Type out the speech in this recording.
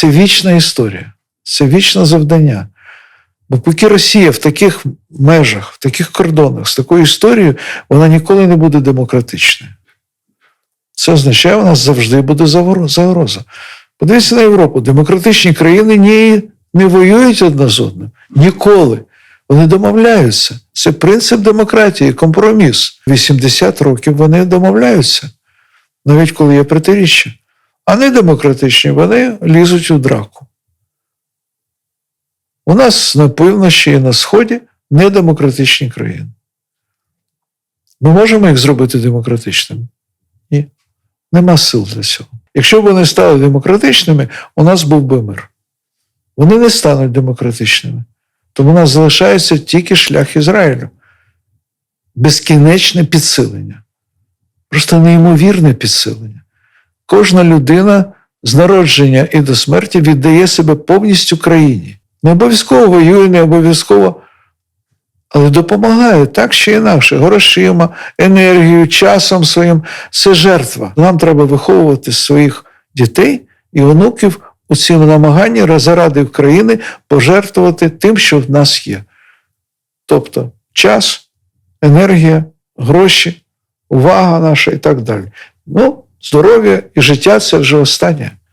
це вічна історія, це вічне завдання. Бо поки Росія в таких межах, в таких кордонах, з такою історією, вона ніколи не буде демократичною. Це означає, у нас завжди буде загроза. Подивіться на Європу. Демократичні країни ні, не воюють одна з одним. Ніколи. Вони домовляються. Це принцип демократії, компроміс. 80 років вони домовляються, навіть коли є протиріччя. А не демократичні, вони лізуть у драку. У нас на півночі і на сході недемократичні країни. Ми можемо їх зробити демократичними? Ні. Нема сил для цього. Якщо б вони стали демократичними, у нас був би мир. Вони не стануть демократичними. Тому у нас залишається тільки шлях Ізраїлю. Безкінечне підсилення. Просто неймовірне підсилення. Кожна людина з народження і до смерті віддає себе повністю країні. Не обов'язково воює, не обов'язково, але допомагає так чи інакше, грошима, енергією, часом своїм. Це жертва. Нам треба виховувати своїх дітей і онуків у цьому намаганні заради країни пожертвувати тим, що в нас є. Тобто час, енергія, гроші, увага наша і так далі. Ну, здоров'я і життя це вже останнє.